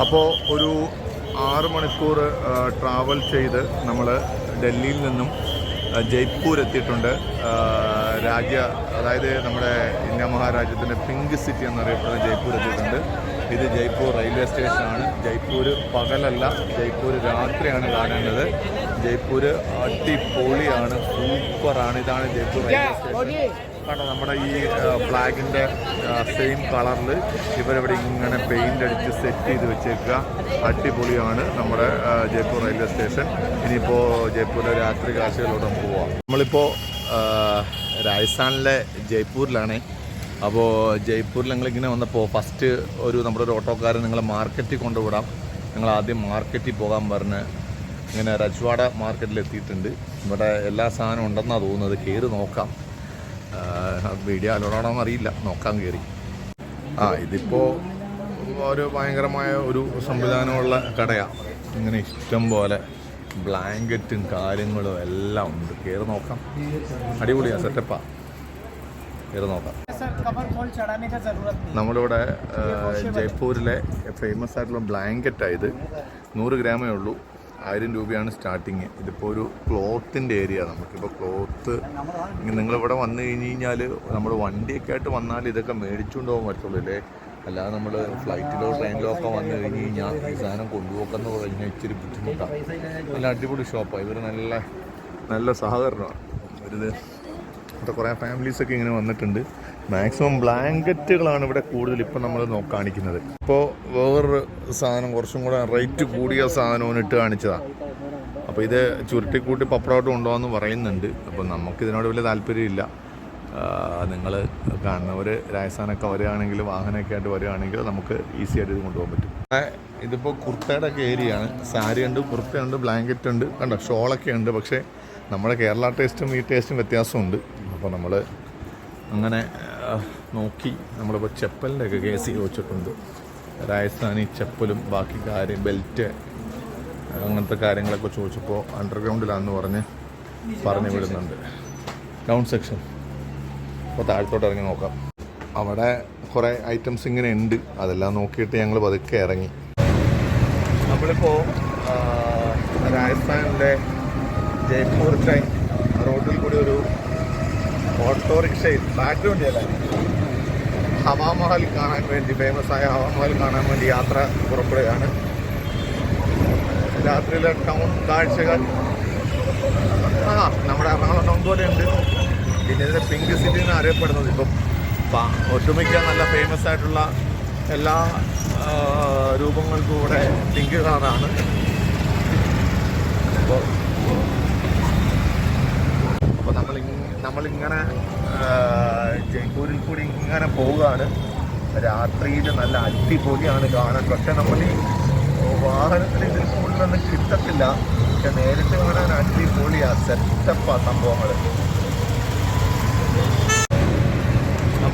അപ്പോൾ ഒരു ആറ് മണിക്കൂർ ട്രാവൽ ചെയ്ത് നമ്മൾ ഡൽഹിയിൽ നിന്നും ജയ്പൂർ എത്തിയിട്ടുണ്ട് രാജ്യ അതായത് നമ്മുടെ ഇന്ത്യ മഹാരാജ്യത്തിന്റെ പിങ്ക് സിറ്റി എന്നറിയപ്പെടുന്ന ജയ്പൂർ എത്തിയിട്ടുണ്ട്. ഇത് ജയ്പൂർ റെയിൽവേ സ്റ്റേഷനാണ്. ജയ്പൂർ പകലല്ല ജയ്പൂർ രാത്രിയാണ് കാണേണ്ടത്. ജയ്പൂർ അടിപൊളിയാണ് സൂപ്പറാണ്. ഇതാണ് ജയ്പൂർ റെയിൽവേ സ്റ്റേഷൻ. കണ്ടോ നമ്മുടെ ഈ ഫ്ലാഗിന്റെ സെയിം കളറിൽ ഇവരിവിടെ ഇങ്ങനെ പെയിന്റ് അടിച്ച് സെറ്റ് ചെയ്ത് വെച്ചേക്കുക. അടിപൊളിയാണ് നമ്മുടെ ജയ്പൂർ റെയിൽവേ സ്റ്റേഷൻ. ഇനിയിപ്പോൾ ജയ്പൂരിലെ രാത്രി കാഴ്ചകളിലൂടെ നമുക്ക് പോവാം. നമ്മളിപ്പോൾ രാജസ്ഥാനിലെ ജയ്പൂരിലാണ്. അപ്പോൾ ജയ്പൂരിൽ ഞങ്ങളിങ്ങനെ വന്നപ്പോൾ ഫസ്റ്റ് ഒരു നമ്മുടെ ഒരു ഓട്ടോക്കാരൻ നിങ്ങളെ മാർക്കറ്റിൽ കൊണ്ടുവിടാം. ഞങ്ങൾ ആദ്യം മാർക്കറ്റിൽ പോകാൻ പറഞ്ഞ് ഇങ്ങനെ രജ്വാഡ മാർക്കറ്റിൽ എത്തിയിട്ടുണ്ട്. ഇവിടെ എല്ലാ സാധനവും ഉണ്ടെന്നാണ് തോന്നുന്നത്. കയറി നോക്കാം. വീഡിയോ അലോടാണോന്ന് അറിയില്ല. നോക്കാൻ കയറി ആ ഇതിപ്പോൾ ഒരു ഭയങ്കരമായ ഒരു സംവിധാനമുള്ള കടയാണ് ഇങ്ങനെ ഇഷ്ടം പോലെ ബ്ലാങ്കറ്റും കാര്യങ്ങളും എല്ലാം ഉണ്ട്. കയറി നോക്കാം. അടിപൊളിയാണ് സെറ്റപ്പാണ് കയറി നോക്കാം. നമ്മളിവിടെ ജയ്പൂരിലെ ഫേമസ് ആയിട്ടുള്ള ബ്ലാങ്കറ്റായത് നൂറ് ഗ്രാമേ ഉള്ളൂ. ആയിരം രൂപയാണ് സ്റ്റാർട്ടിങ്. ഇതിപ്പോൾ ഒരു ക്ലോത്തിന്റെ ഏരിയ നമുക്കിപ്പോൾ ക്ലോത്ത്. നിങ്ങളിവിടെ വന്നു കഴിഞ്ഞ് കഴിഞ്ഞാൽ നമ്മൾ വണ്ടിയൊക്കെ ആയിട്ട് വന്നാൽ ഇതൊക്കെ മേടിച്ചുകൊണ്ട് പോകാൻ പറ്റുള്ളൂ അല്ലേ? അല്ലാതെ നമ്മൾ ഫ്ലൈറ്റിലോ ട്രെയിനിലോ ഒക്കെ വന്നു കഴിഞ്ഞ് കഴിഞ്ഞാൽ ഈ സാധനം കൊണ്ടുപോക്കെന്ന് പറഞ്ഞാൽ ഇച്ചിരി ബുദ്ധിമുട്ടാണ് നല്ല അടിപൊളി ഷോപ്പാണ് ഇവർ നല്ല നല്ല സഹകരണമാണ്. ഒരു ഇവിടെ കുറേ ഫാമിലീസൊക്കെ ഇങ്ങനെ വന്നിട്ടുണ്ട്. മാക്സിമം ബ്ലാങ്കറ്റുകളാണ് ഇവിടെ കൂടുതൽ ഇപ്പം നമ്മൾ കാണിക്കുന്നത്. ഇപ്പോൾ വേറൊരു സാധനം കുറച്ചും കൂടെ റേറ്റ് കൂടിയ സാധനവും ഇട്ട് കാണിച്ചതാണ് അപ്പോൾ ഇത് ചുരുട്ടിക്കൂട്ടി പപ്പടമായിട്ട് കൊണ്ടുപോകാമെന്ന് പറയുന്നുണ്ട്. അപ്പോൾ നമുക്കിതിനോട് വലിയ താല്പര്യമില്ല. നിങ്ങൾ കാണുന്നവർ രാജസ്ഥാനൊക്കെ വരികയാണെങ്കിൽ വാഹനമൊക്കെ ആയിട്ട് വരികയാണെങ്കിൽ നമുക്ക് ഈസി ആയിട്ട് ഇത് കൊണ്ടുപോകാൻ പറ്റും. ഇതിപ്പോൾ കുർത്തയുടെ ഒക്കെ ഏരിയയാണ് സാരി ഉണ്ട് കുർത്തയുണ്ട് ബ്ലാങ്കറ്റ് ഉണ്ട്. കണ്ടോ ഷോളൊക്കെ ഉണ്ട്. പക്ഷേ നമ്മുടെ കേരള ടേസ്റ്റും ഈ ടേസ്റ്റും വ്യത്യാസമുണ്ട് അപ്പോൾ നമ്മൾ അങ്ങനെ നോക്കി നമ്മളിപ്പോൾ ചെപ്പലിന്റെ ഒക്കെ കേസ് ചോദിച്ചിട്ടുണ്ട്. രാജസ്ഥാനി ചെപ്പലും ബാക്കി കാര്യം ബെൽറ്റ് അങ്ങനത്തെ കാര്യങ്ങളൊക്കെ ചോദിച്ചപ്പോൾ അണ്ടർഗ്രൗണ്ടിലാണെന്ന് പറഞ്ഞ് പറഞ്ഞു വിടുന്നുണ്ട്. ഗ്രൗണ്ട് സെക്ഷൻ അപ്പോൾ താഴത്തോട്ട് ഇറങ്ങി നോക്കാം. അവിടെ കുറേ ഐറ്റംസ് ഇങ്ങനെ ഉണ്ട്. അതെല്ലാം നോക്കിയിട്ട് ഞങ്ങൾ പതുക്കെ ഇറങ്ങി. നമ്മളിപ്പോൾ രാജസ്ഥാനിലെ ജയ്പൂർ ട്രെയിൻ റോഡിൽ കൂടി ഒരു ഓട്ടോറിക്ഷയിൽ ബാക്ക്ഗ്രൗണ്ട് ഹവാമഹൽ കാണാൻ വേണ്ടി ഫേമസ് ആയ ഹവാമഹൽ കാണാൻ വേണ്ടി യാത്ര പുറപ്പെടുകയാണ്. രാത്രിയിലെ ടൗൺ കാഴ്ചകൾ. ആ നമ്മുടെ എറണാകുളം ടൗൺ പോലെ ഉണ്ട് പിന്നെ ഇതിന്റെ പിങ്ക് സിറ്റി എന്ന് അറിയപ്പെടുന്നത് ഇപ്പം ഒട്ടുമിക്ക നല്ല ഫേമസ് ആയിട്ടുള്ള എല്ലാ രൂപങ്ങൾക്കും ഇവിടെ പിങ്ക് കളറാണ് അപ്പോൾ അപ്പോൾ നമ്മൾ നമ്മളിങ്ങനെ ജയ്പൂരിൽ കൂടി ഇങ്ങനെ പോവുകയാണ്. രാത്രിയിൽ നല്ല അടിപൊളിയാണ് കാണാൻ. പക്ഷെ നമ്മൾ ഈ വാഹനത്തിൽ ഇതിൽ കൂടുതലൊന്നും കിട്ടത്തില്ല. പക്ഷെ നേരിട്ട് കാണാൻ അടിപൊളിയാണ് സെറ്റപ്പാണ് സംഭവങ്ങൾ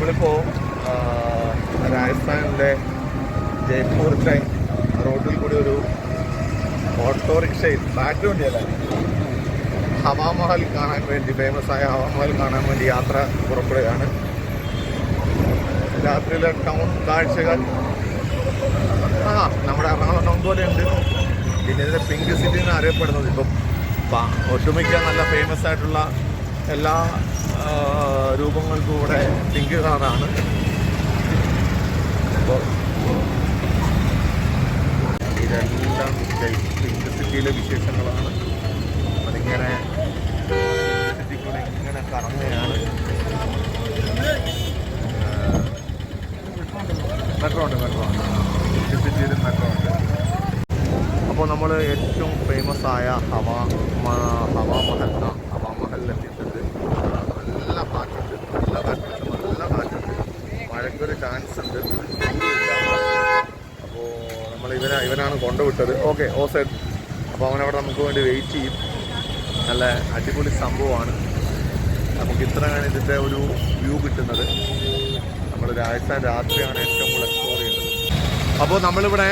നമ്മളിപ്പോൾ രാജസ്ഥാനിലെ ജയ്പൂർ ജയ്പൂരിലെ റോഡിൽ കൂടി ഒരു ഓട്ടോറിക്ഷയിൽ ബാക്ക്ഗ്രൗണ്ട് അല്ലേ ഹവാമഹൽ കാണാൻ വേണ്ടി ഫേമസ് ആയ ഹവാമഹൽ കാണാൻ വേണ്ടി യാത്ര പുറപ്പെടുകയാണ്. രാത്രിയിലെ ടൗൺ കാഴ്ചകൾ. ആ നമ്മുടെ എറണാകുളം ടൗൺ ഉണ്ട്. പിന്നെ ഇതിന്റെ പിങ്ക് സിറ്റി എന്ന് അറിയപ്പെടുന്നത്. ഇപ്പം ഒട്ടുമിക്ക നല്ല ഫേമസ് ആയിട്ടുള്ള എല്ലാ രൂപങ്ങൾക്കും ഇവിടെ പിങ്ക് കളറാണ് അപ്പോൾ ഇതെല്ലാം പിങ്ക് സിറ്റിയിലെ വിശേഷങ്ങളാണ്. അതിങ്ങനെ സിറ്റിക്കൂടെ ഇങ്ങനെ കറങ്ങുകയാണ്. മെട്രോ ഉണ്ട് മെട്രോ ഉണ്ട്. പിങ്ക് സിറ്റിയിൽ മെട്രോ ഉണ്ട്. അപ്പോൾ നമ്മൾ ഏറ്റവും ഫേമസ് ആയ ഹവാ മ- ഹവാ മഹൽ ആ, ഹവാ മഹലിൽ എത്തിയിട്ടുണ്ട് നല്ല കാറ്റുണ്ട് നല്ല കാറ്റുണ്ട് നല്ല കാറ്റുണ്ട് മഴയ്ക്കൊരു ചാൻസ് ഉണ്ട് അപ്പോൾ നമ്മൾ ഇവനെ കൊണ്ടുവിട്ടത് ഓക്കെ ഓ സൈഡ് അപ്പോൾ അവനവിടെ നമുക്ക് വേണ്ടി വെയിറ്റ് ചെയ്യും. നല്ല അടിപൊളി സംഭവമാണ്. നമുക്ക് ഇത്രയാണ് ഇതിന്റെ ഒരു വ്യൂ കിട്ടുന്നത്. നമ്മൾ രാജസ്ഥാൻ രാത്രിയാണ് ഏറ്റവും കൂടുതൽ എക്സ്പ്ലോർ ചെയ്യുന്നത്. അപ്പോൾ നമ്മളിവിടെ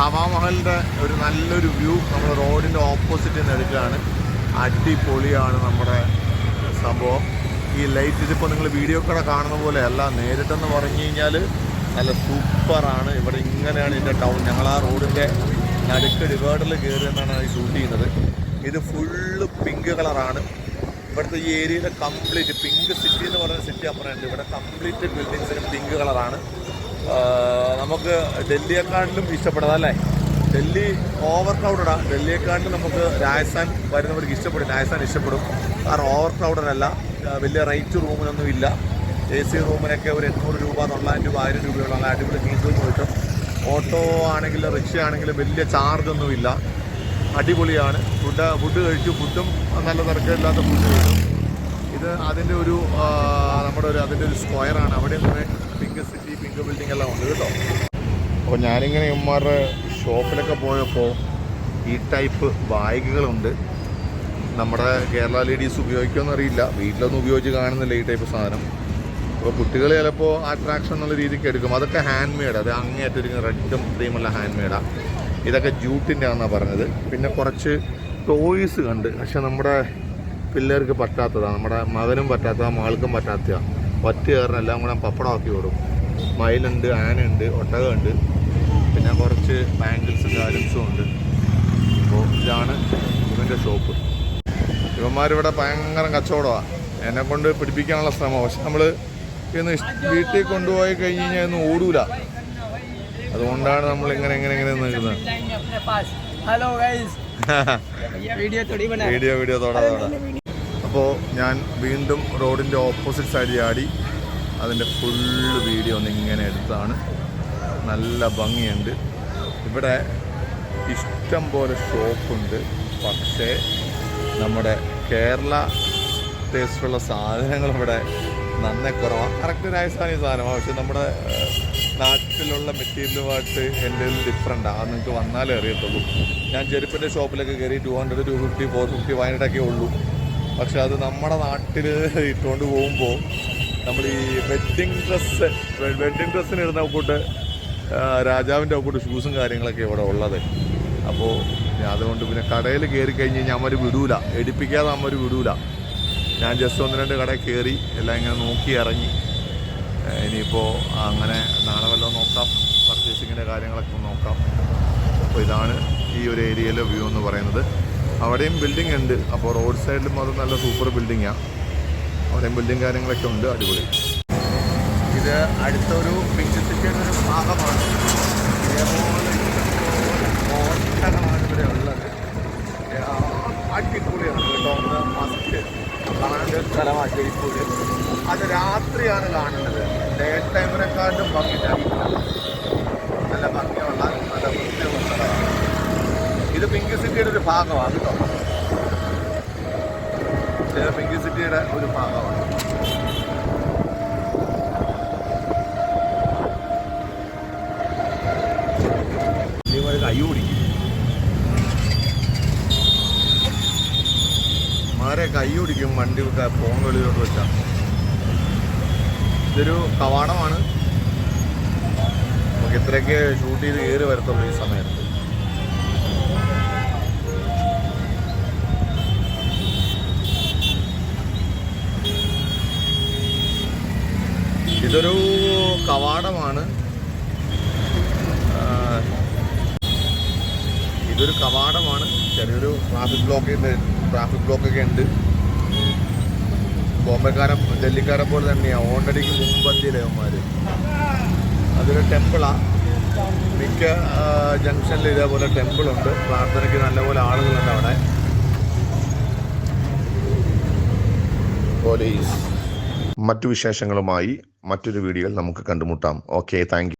ഹവാമഹലിന്റെ ഒരു നല്ലൊരു വ്യൂ നമ്മൾ റോഡിന്റെ ഓപ്പോസിറ്റ് നിന്ന് എടുക്കുകയാണ്. അടിപൊളിയാണ് നമ്മുടെ സംഭവം. ഈ ലൈറ്റ് ഇതിപ്പോൾ നിങ്ങൾ വീഡിയോ കൂടെ കാണുന്ന പോലെ അല്ല. നേരിട്ടെന്ന് പറഞ്ഞു കഴിഞ്ഞാൽ നല്ല സൂപ്പറാണ്. ഇവിടെ ഇങ്ങനെയാണ് ഇതിന്റെ ടൗൺ. ഞങ്ങൾ ആ റോഡിന്റെ നടുക്ക് ഡിവേർഡിൽ കയറി എന്നാണ് ഈ ഷൂട്ട് ചെയ്യുന്നത്. ഇത് ഫുള്ള് പിങ്ക് കളറാണ്. ഇവിടുത്തെ ഈ ഏരിയയിലെ കംപ്ലീറ്റ് പിങ്ക് സിറ്റി എന്ന് പറയുന്ന സിറ്റി അപ്പുറമുണ്ട് ഇവിടെ കംപ്ലീറ്റ് ബിൽഡിങ്സിന് പിങ്ക് കളറാണ്. നമുക്ക് ഡൽഹിയെക്കാട്ടിലും ഇഷ്ടപ്പെടാം അല്ലേ? ഡൽഹി ഓവർ ക്രൗഡഡാണ് ഡൽഹിയെക്കാട്ടിലും നമുക്ക് രാജസ്ഥാൻ വരുന്നവർക്ക് ഇഷ്ടപ്പെടും. രാജസ്ഥാൻ ഇഷ്ടപ്പെടും. കാരണം ഓവർ ക്രൗഡഡ് അല്ല വലിയ റൈറ്റ് റൂമിനൊന്നും ഇല്ല. എ സി റൂമിനൊക്കെ ഒരു എണ്ണൂറ് രൂപ തൊള്ളായിരം രൂപ ആയിരം രൂപയുള്ള അടിപൊളി ഫീസ് കിട്ടും ഓട്ടോ ആണെങ്കിലും റിക്ഷ ആണെങ്കിലും വലിയ ചാർജ് ഒന്നുമില്ല അടിപൊളിയാണ്. ഫുഡ് ഫുഡ് കഴിച്ചു. ഫുഡും നല്ല തിരക്കില്ലാത്ത ഫുഡ് കിട്ടും ഇത് അതിന്റെ ഒരു നമ്മുടെ ഒരു അതിന്റെ ഒരു സ്ക്വയറാണ് അവിടെ കുറേ പിങ്ക് സിറ്റി പിങ്ക് ബിൽഡിംഗ് എല്ലാം ഉണ്ട് കേട്ടോ. അപ്പോൾ ഞാനിങ്ങനെ ഇമ്മാരുടെ ഷോപ്പിലൊക്കെ പോയപ്പോൾ ഈ ടൈപ്പ് ബാഗുകളുണ്ട്. നമ്മുടെ കേരള ലേഡീസ് ഉപയോഗിക്കുമെന്നറിയില്ല വീട്ടിലൊന്നും ഉപയോഗിച്ച് കാണുന്നില്ല ഈ ടൈപ്പ് സാധനം. അപ്പോൾ കുട്ടികൾ ചിലപ്പോൾ അട്രാക്ഷൻ എന്നുള്ള രീതിക്ക് എടുക്കും. അതൊക്കെ ഹാൻഡ് മെയ്ഡ് അത് അങ്ങേയറ്റിരിക്കുന്ന റെഡും ക്രീമുള്ള ഹാൻഡ് മെയ്ഡാണ് ഇതൊക്കെ ജൂട്ടിന്റെ ആണെന്നാണ് പറഞ്ഞത്. പിന്നെ കുറച്ച് ടോയ്സ് കണ്ട്. പക്ഷെ നമ്മുടെ പിള്ളേർക്ക് പറ്റാത്തതാണ് നമ്മുടെ മകനും പറ്റാത്തതാണ് മകൾക്കും പറ്റാത്തതാണ് ഒറ്റ കാരണം എല്ലാം കൂടെ പപ്പടമാക്കി വിടും മയിലുണ്ട് ആനയുണ്ട് ഒട്ടകമുണ്ട്. പിന്നെ കുറച്ച് ബാങ്കിൾസും ഗാലൻസും ഉണ്ട്. അപ്പോൾ ഇതാണ് ഇവന്റെ ഷോപ്പ് ഇവന്മാരിവിടെ ഭയങ്കര കച്ചവടമാണ് എന്നെ കൊണ്ട് പിടിപ്പിക്കാനുള്ള ശ്രമം. പക്ഷെ നമ്മൾ ഇന്ന് വീട്ടിൽ കൊണ്ടുപോയി കഴിഞ്ഞ് കഴിഞ്ഞാൽ ഒന്നും ഓടൂല. അതുകൊണ്ടാണ് നമ്മൾ ഇങ്ങനെ എങ്ങനെ ഇങ്ങനെ നിൽക്കുന്നത്. ഹലോ വീഡിയോ വീഡിയോ വീഡിയോ തോടാ തോടാ. അപ്പോൾ ഞാൻ വീണ്ടും റോഡിന്റെ ഓപ്പോസിറ്റ് സൈഡിൽ ആടി അതിന്റെ ഫുള്ള് വീഡിയോ ഒന്ന് ഇങ്ങനെ എടുത്താണ്. നല്ല ഭംഗിയുണ്ട്. ഇവിടെ ഇഷ്ടം പോലെ ഷോപ്പുണ്ട്. പക്ഷേ നമ്മുടെ കേരള ടേസ്റ്റുള്ള സാധനങ്ങൾ ഇവിടെ നന്നെ കുറവാണ് കറക്റ്റ് നൈസാണ് ഈ സാധനം. പക്ഷെ നമ്മുടെ നാട്ടിലുള്ള മെറ്റീരിയലുമായിട്ട് എന്റെ ഡിഫറെന്റാണ് അത് നിങ്ങൾക്ക് വന്നാലേ അറിയത്തുള്ളൂ. ഞാൻ ചെരുപ്പിന്റെ ഷോപ്പിലൊക്കെ കയറി two hundred two fifty four fifty വൈനഡൊക്കെ ഉള്ളൂ. പക്ഷെ അത് നമ്മുടെ നാട്ടിൽ ഇട്ടുകൊണ്ട് പോകുമ്പോൾ നമ്മൾ ഈ വെഡ്ഡിങ് ഡ്രസ്സ് വെഡ്ഡിങ് ഡ്രസ്സിന് ഇടുന്ന കൂട്ട് രാജാവിന്റെ കൂട്ട് ഷൂസും കാര്യങ്ങളൊക്കെ ഇവിടെ ഉള്ളത്. അപ്പോൾ അതുകൊണ്ട് പിന്നെ കടയിൽ കയറി കഴിഞ്ഞ് കഴിഞ്ഞാൽ അമ്മര് വിടൂല. എടുപ്പിക്കാതെ അമ്മര് വിടൂല. ഞാൻ ജസ്റ്റ് ഒന്ന് രണ്ട് കട കയറി എല്ലാം ഇങ്ങനെ നോക്കി ഇറങ്ങി. ഇനിയിപ്പോൾ അങ്ങനെ നാളെ വല്ലതും നോക്കാം. പർച്ചേസിങ്ങിന്റെ കാര്യങ്ങളൊക്കെ നോക്കാം. അപ്പോൾ ഇതാണ് ഈ ഒരു ഏരിയയിലെ വ്യൂ എന്ന് പറയുന്നത്. അവിടെയും ബിൽഡിംഗ് ഉണ്ട്. അപ്പോൾ റോഡ് സൈഡിലും അത് നല്ല സൂപ്പർ ബിൽഡിങ്ങാണ് അവിടെയും ബിൽഡിംഗ് കാര്യങ്ങളൊക്കെ ഉണ്ട്. അടിപൊളി. ഇത് അടുത്തൊരു സിറ്റിയുടെ ഒരു ഭാഗമാണ്. ഇതേപോലെ കോട്ടകളാണ് ഇവിടെ ഉള്ളത് ആ, അടിപൊളിയാണ് കേട്ടോ ഒന്ന് മസ്റ്റ് കാണേണ്ട ഒരു സ്ഥലമാണ് അത് രാത്രിയാണ് കാണുന്നത്. ഡേ ടൈമിനെക്കാട്ടും ഭംഗി നല്ല ഭംഗിയുള്ള നല്ല വൃത്തിയുള്ള ഇത് പിങ്ക് സിറ്റിയുടെ ഒരു ഭാഗമാണ് കേട്ടോ. പിങ്ക് സിറ്റിയുടെ ഒരു ഭാഗമാണ്. വണ്ടി ഫോൺ വെളിയിലോട്ട് വെച്ചാൽ ഇതൊരു കവാടമാണ്. നമുക്ക് ഇത്രയൊക്കെ ഷൂട്ട് ചെയ്ത് കയറി വരത്തുള്ളൂ ഈ സമയത്ത്. ഇതൊരു കവാടമാണ്. ഇതൊരു കവാടമാണ്. ചെറിയൊരു ട്രാഫിക് ബ്ലോക്ക് ട്രാഫിക് ബ്ലോക്കൊക്കെ ഉണ്ട്. ബോംബെക്കാരെ ഡൽഹിക്കാരെ പോലെ തന്നെയാണ് ഓണ്ടടിക്ക് മുമ്പന്തിയിലെ അവന്മാര് അതൊരു ടെമ്പിളാണ് മിക്ക ജംഗ്ഷനിൽ ഇതേപോലെ ടെമ്പിളുണ്ട്. പ്രാർത്ഥനയ്ക്ക് നല്ലപോലെ ആളുകളുണ്ട് അവിടെ. പോലീസ്. മറ്റു വിശേഷങ്ങളുമായി മറ്റൊരു വീഡിയോയിൽ നമുക്ക് കണ്ടുമുട്ടാം. Okay thank